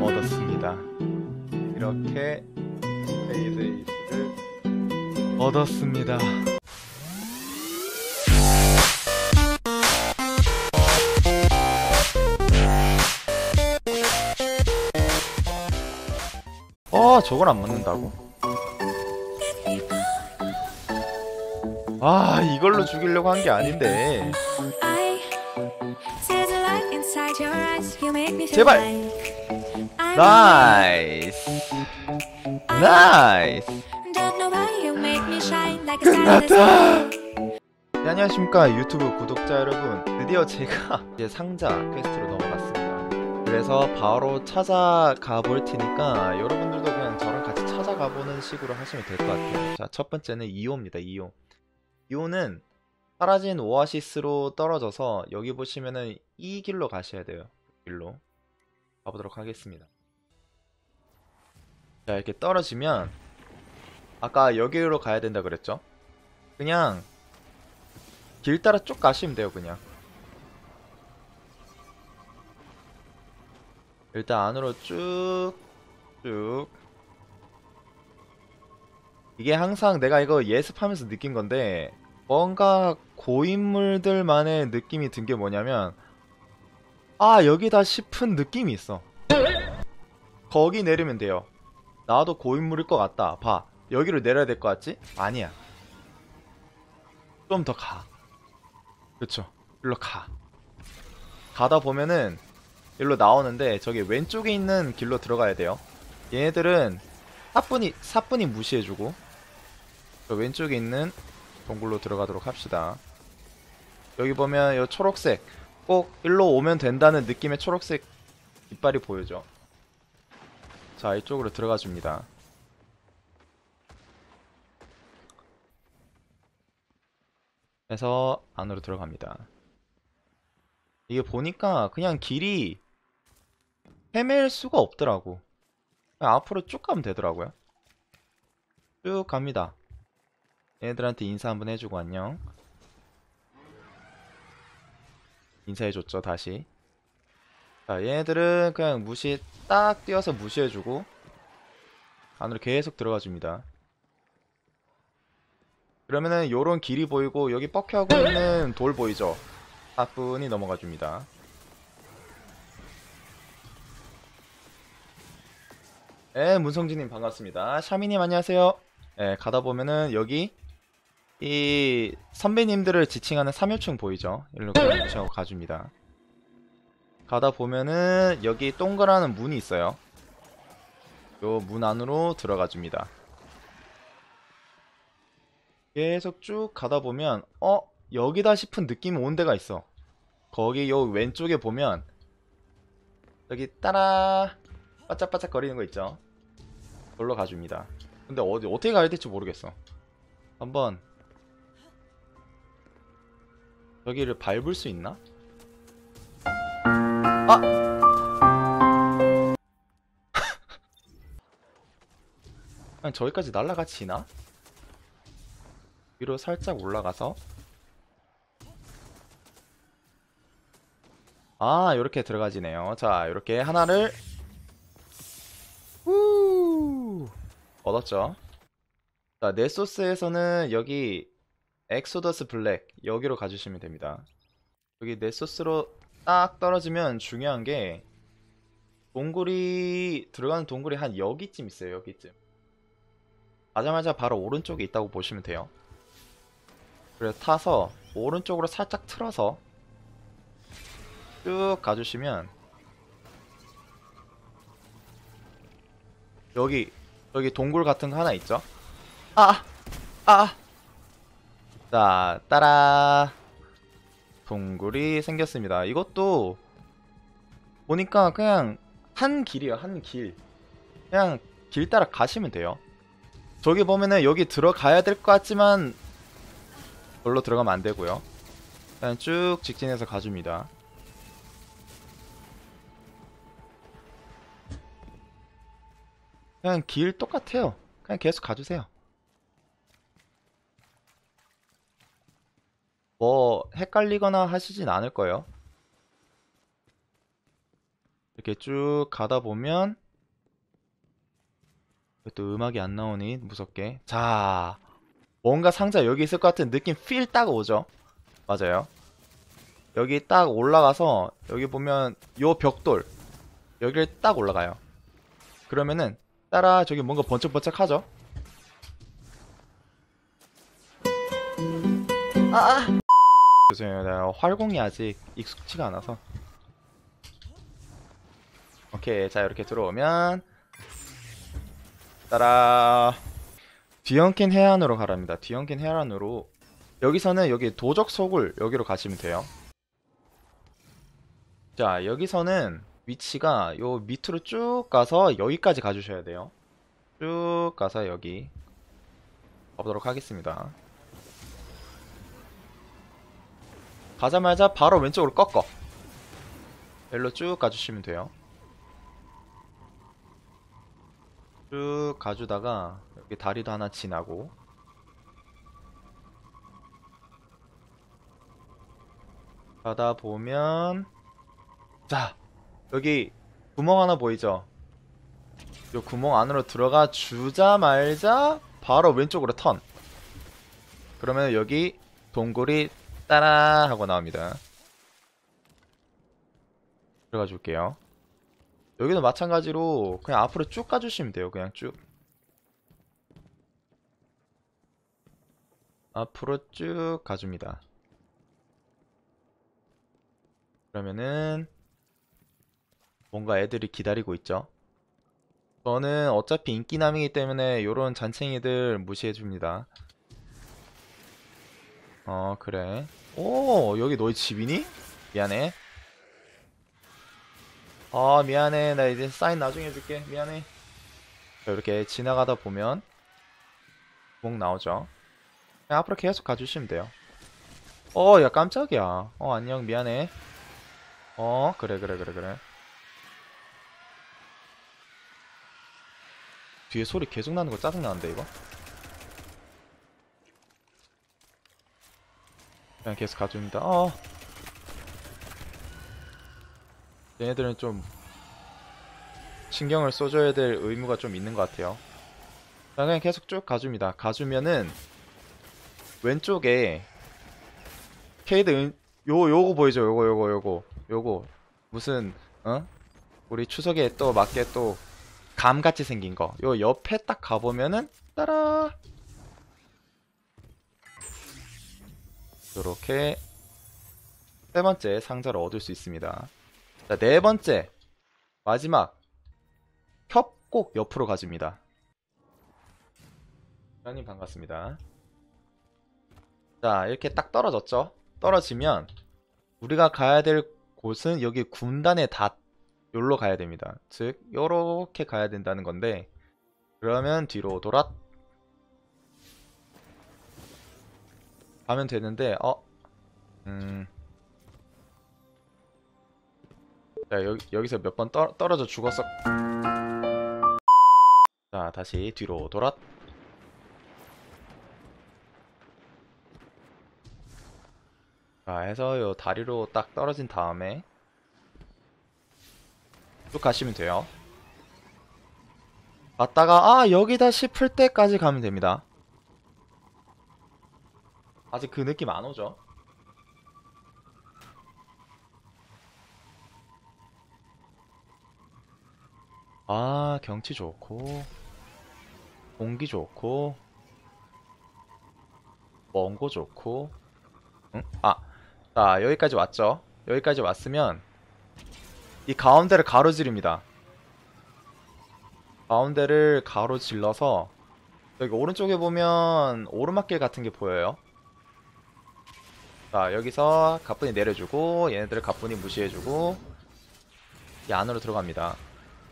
얻었습니다. 이렇게 베이레이스를 얻었습니다. 어, 저걸 안 맞는다고? 아, 이걸로 죽이려고 한 게 아닌데. 제발. 나이스. 나이스. Sky. 네, 안녕하십니까 유튜브 구독자 여러분 드디어 제가 이제 상자 퀘스트로 넘어갔습니다 그래서 바로 찾아가 볼 테니까 여러분들도 그냥 저랑 같이 찾아가 보는 식으로 하시면 될 것 같아요 자 첫 번째는 2호입니다 2호 2호는 사라진 오아시스로 떨어져서 여기 보시면은 이 길로 가셔야 돼요. 이 길로. 가보도록 하겠습니다. 자 이렇게 떨어지면 아까 여기로 가야 된다 그랬죠? 그냥 길 따라 쭉 가시면 돼요 그냥. 일단 안으로 쭉쭉 이게 항상 내가 이거 예습하면서 느낀 건데 뭔가 고인물들만의 느낌이 든 게 뭐냐면 아 여기다 싶은 느낌이 있어 거기 내리면 돼요 나도 고인물일 것 같다 봐 여기로 내려야 될 것 같지? 아니야 좀 더 가. 그쵸. 일로 가. 가다 보면은 일로 나오는데 저기 왼쪽에 있는 길로 들어가야 돼요. 얘네들은 사뿐히 사뿐히 무시해주고 저 왼쪽에 있는 동굴로 들어가도록 합시다. 여기 보면 이 초록색 꼭 일로 오면 된다는 느낌의 초록색 깃발이 보여져. 자 이쪽으로 들어가 줍니다. 해서 안으로 들어갑니다. 이게 보니까 그냥 길이 헤맬 수가 없더라고. 앞으로 쭉 가면 되더라고요. 쭉 갑니다. 얘네들한테 인사 한번 해주고 안녕. 인사해줬죠, 다시. 자, 얘네들은 그냥 무시, 딱 뛰어서 무시해주고, 안으로 계속 들어가줍니다. 그러면은 요런 길이 보이고 여기 뻑혀하고 있는 돌 보이죠? 사뿐히 넘어가 줍니다. 네, 문성진님 반갑습니다. 샤미님 안녕하세요. 네, 가다 보면은 여기 이 선배님들을 지칭하는 3호층 보이죠? 일로 무시하고 가줍니다. 가다 보면은 여기 동그라는 문이 있어요. 요 문 안으로 들어가 줍니다. 계속 쭉 가다 보면 어 여기다 싶은 느낌이 온 데가 있어 거기 요 왼쪽에 보면 여기 따라 바짝바짝 거리는 거 있죠 걸로 가줍니다 근데 어디 어떻게 가야 될지 모르겠어 한번 여기를 밟을 수 있나? 아! 그냥 저기까지 날라가지나? 위로 살짝 올라가서 아 요렇게 들어가지네요 자 요렇게 하나를 후 얻었죠 자 넷소스에서는 여기 엑소더스 블랙 여기로 가주시면 됩니다 여기 넷소스로 딱 떨어지면 중요한 게 동굴이 들어가는 동굴이 한 여기쯤 있어요 여기쯤 가자마자 바로 오른쪽에 있다고 보시면 돼요 그래서 타서 오른쪽으로 살짝 틀어서 쭉 가주시면 여기 여기 동굴 같은 거 하나 있죠? 아! 아! 자, 따라 동굴이 생겼습니다. 이것도 보니까 그냥 한 길이에요, 한 길. 그냥 길 따라 가시면 돼요. 저기 보면은 여기 들어가야 될 것 같지만 별로 들어가면 안 되고요. 그냥 쭉 직진해서 가줍니다. 그냥 길 똑같아요. 그냥 계속 가주세요. 뭐 헷갈리거나 하시진 않을 거예요. 이렇게 쭉 가다 보면 또 음악이 안 나오니 무섭게. 자, 뭔가 상자 여기 있을 것 같은 느낌 필 딱 오죠. 맞아요. 여기 딱 올라가서 여기 보면 요 벽돌 여기를 딱 올라가요. 그러면은 따라 저기 뭔가 번쩍번쩍 하죠. 아, 죄송해요. 내가 활공이 아직 익숙치가 않아서. 오케이, 자 이렇게 들어오면 따라 뒤엉킨 해안으로 가랍니다. 뒤엉킨 해안으로 여기서는 여기 도적 속을 여기로 가시면 돼요. 자 여기서는 위치가 요 밑으로 쭉 가서 여기까지 가주셔야 돼요. 쭉 가서 여기 가보도록 하겠습니다. 가자마자 바로 왼쪽으로 꺾어. 일로 쭉 가주시면 돼요. 쭉 가주다가 여기 다리도 하나 지나고 가다 보면 자 여기 구멍 하나 보이죠? 요 구멍 안으로 들어가 주자말자 바로 왼쪽으로 턴 그러면 여기 동굴이 따라 하고 나옵니다. 들어가 줄게요. 여기도 마찬가지로 그냥 앞으로 쭉 가주시면 돼요 그냥 쭉. 앞으로 쭉 가줍니다. 그러면은 뭔가 애들이 기다리고 있죠? 저는 어차피 인기남이기 때문에 요런 잔챙이들 무시해줍니다 어 그래. 오 여기 너희 집이니? 미안해. 아 미안해. 나 이제 사인 나중에 해줄게. 미안해. 자, 이렇게 지나가다 보면 목 나오죠. 앞으로 계속 가주시면 돼요. 어 야 깜짝이야. 어 안녕. 미안해. 어 그래 그래 그래 그래. 뒤에 소리 계속 나는 거 짜증나는데 이거 그냥 계속 가줍니다 어 얘네들은 좀 신경을 써줘야 될 의무가 좀 있는 것 같아요. 자, 그냥 계속 쭉 가줍니다. 가주면은 왼쪽에 케이드 은... 요 요거 보이죠? 요거 요거 요거 요거 무슨 어? 우리 추석에 또 맞게 또 감같이 생긴 거. 요 옆에 딱 가보면은 따라 요렇게 세 번째 상자를 얻을 수 있습니다. 자, 네 번째. 마지막. 협곡 옆으로 가줍니다. 회원님 반갑습니다. 자, 이렇게 딱 떨어졌죠? 떨어지면 우리가 가야 될 곳은 여기 군단의 닷 요로 가야 됩니다. 즉, 요렇게 가야 된다는 건데 그러면 뒤로 돌아 가면 되는데 어? 음... 자 여기, 여기서 몇 번 떨어져 죽었어. 자 다시 뒤로 돌아 자 해서 요 다리로 딱 떨어진 다음에 쭉 가시면 돼요. 갔다가 아 여기다 싶을 때까지 가면 됩니다 아직 그 느낌 안 오죠 아, 경치 좋고, 공기 좋고, 먼 거 좋고, 응? 아, 자, 여기까지 왔죠? 여기까지 왔으면, 이 가운데를 가로지릅니다. 가운데를 가로질러서, 여기 오른쪽에 보면, 오르막길 같은 게 보여요. 자, 여기서 가뿐히 내려주고, 얘네들을 가뿐히 무시해주고, 이 안으로 들어갑니다.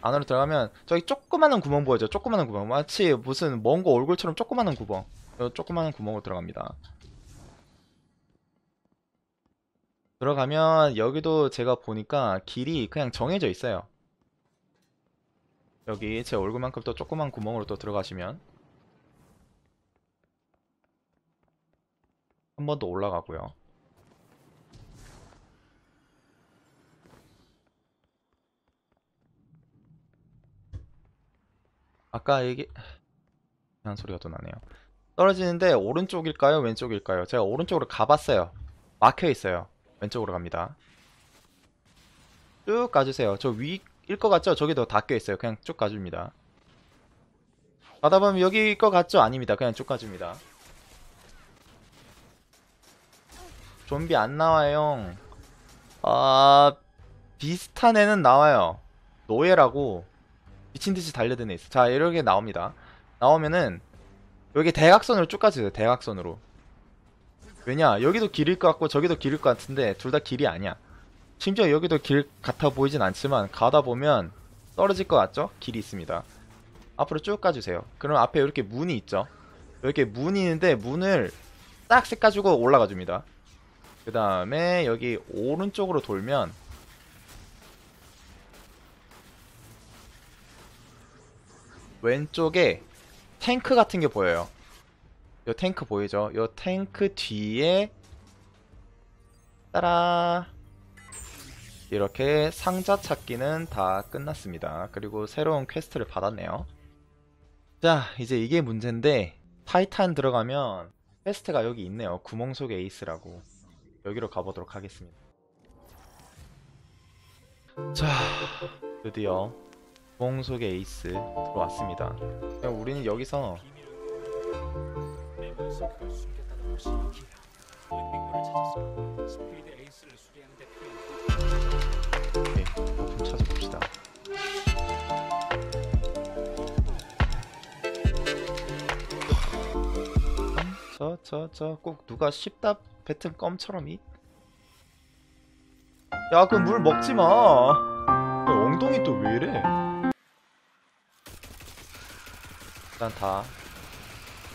안으로 들어가면 저기 조그마한 구멍 보이죠? 조그마한 구멍 마치 무슨 먼 거 얼굴처럼 조그마한 구멍 요 조그마한 구멍으로 들어갑니다 들어가면 여기도 제가 보니까 길이 그냥 정해져 있어요 여기 제 얼굴만큼 또 조그만 구멍으로 또 들어가시면 한 번 더 올라가고요 아까 얘기 한 소리가 또 나네요. 떨어지는데 오른쪽일까요? 왼쪽일까요? 제가 오른쪽으로 가봤어요. 막혀 있어요. 왼쪽으로 갑니다. 쭉 가주세요. 저 위일 것 같죠? 저기도 닫혀 있어요. 그냥 쭉 가줍니다. 가다 보면 여기일 것 같죠? 아닙니다. 그냥 쭉 가줍니다. 좀비 안 나와요. 아 비슷한 애는 나와요. 노예라고 미친 듯이 달려드는 애 있어. 자 이렇게 나옵니다. 나오면은 여기 대각선으로 쭉 가주세요. 대각선으로. 왜냐 여기도 길일 것 같고 저기도 길일 것 같은데 둘 다 길이 아니야. 심지어 여기도 길 같아 보이진 않지만 가다 보면 떨어질 것 같죠? 길이 있습니다. 앞으로 쭉 가주세요. 그럼 앞에 이렇게 문이 있죠? 이렇게 문이 있는데 문을 딱 색 가지고 올라가 줍니다. 그 다음에 여기 오른쪽으로 돌면 왼쪽에 탱크 같은 게 보여요. 요 탱크 보이죠? 요 탱크 뒤에 따라 이렇게 상자 찾기는 다 끝났습니다. 그리고 새로운 퀘스트를 받았네요. 자, 이제 이게 문제인데 타이탄 들어가면 퀘스트가 여기 있네요. 구멍 속 에이스라고. 여기로 가보도록 하겠습니다. 자, 드디어 구멍 속의 에이스 들어왔습니다. 우리는 여기서 네, 부품 찾아봅시다. 저, 저, 저, 꼭 누가 쉽다 뱉은 껌처럼 이. 야, 그 물 먹지 마. 야, 엉덩이 또 왜 이래? 일단 다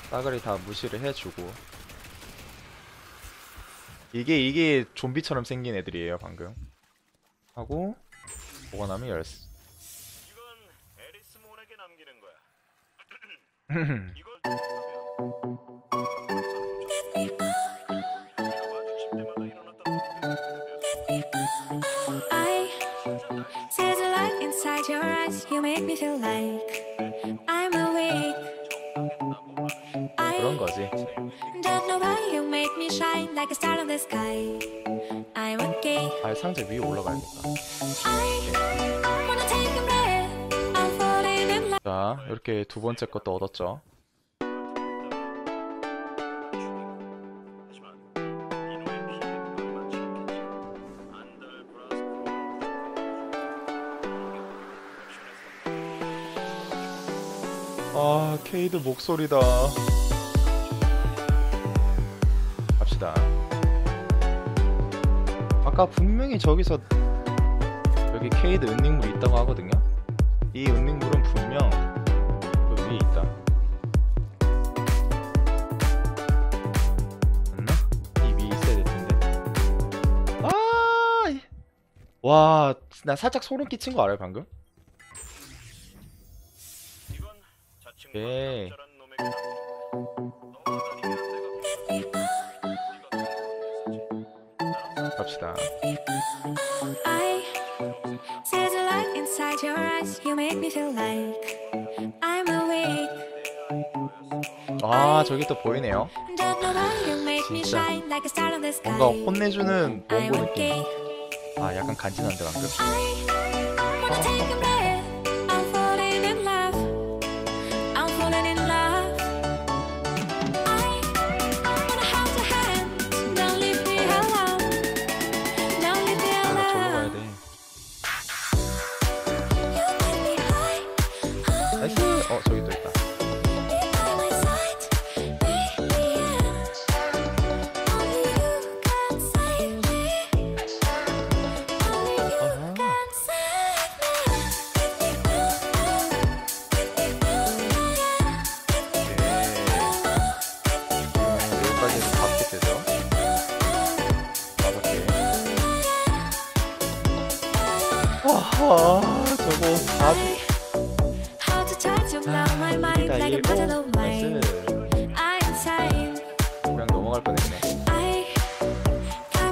싸그리 다 무시를 해주고. 이게 이게 좀비처럼 생긴 애들이에요 방금. 하고 보관하면 열쇠. I see the light inside your eyes. You make me feel like shine like a star in the sky. I'm okay. 아 상자 위에 올라가야겠다. I wanna take a breath. I'm falling in love. 자 이렇게 두 번째 것도 얻었죠. 아 케이드 목소리다. 아까 분명히 저기서 여기 케이드 은닉물 있다고 하거든요. 이 은닉물은 분명 그 위에 있다. 맞나? 이 위에 있어야 될 텐데. 아! 이- 와, 나 살짝 소름 끼친 거 알아요 방금? 오케이. Awake. 아 저기 또 보이네요. 진짜. 뭔가 혼내주는 원고 느낌. 아 약간 간지난데 방금. I 넘어갈 뻔했네. 자,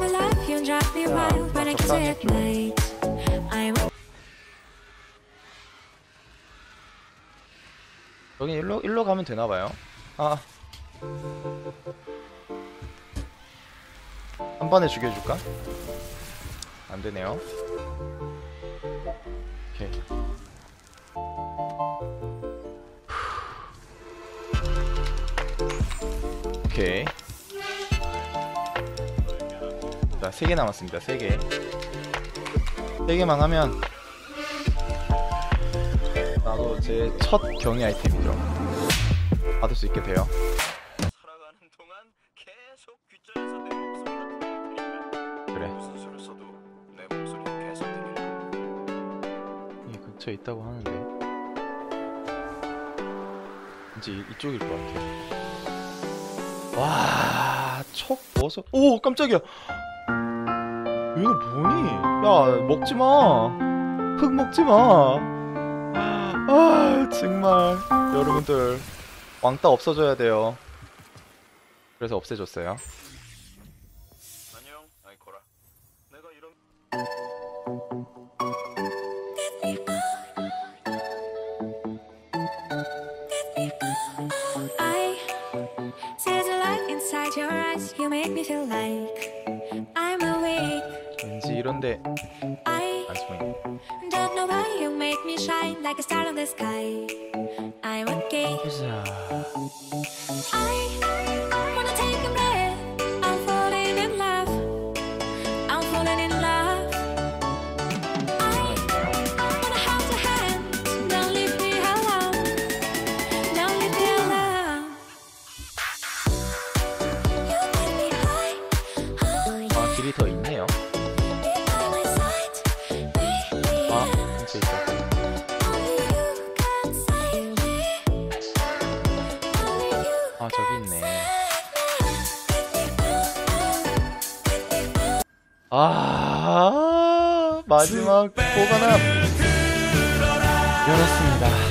여기 일로 일로 가면 되나 봐요. 아. 한 번에 죽여 줄까? 안 되네요. 오케이. 오케이. 자, 3개 남았습니다. 3개. 3개만 하면 나도 제 첫 경이 아이템이죠. 받을 수 있게 돼요. 그래. 무슨 수를 써도 내 목소리는 계속 들리니까 이 근처에 있다고 하는데 이제 이- 이쪽일 것 같아. 와, 척 버섯. 오, 깜짝이야. 얘는 뭐니? 야, 먹지 마. 흙 먹지 마. 아, 정말 여러분들 왕따 없어져야 돼요. 그래서 없애줬어요. 안녕 아이코라 내가 이런 I see the light inside your eyes. You make me feel like 이런데 I 안 숨어있네. don't know why you make me shine like a star in the sky. I'm okay. 보자. I wanna take a breath. 있네. 아, 마지막 보관함 열었습니다.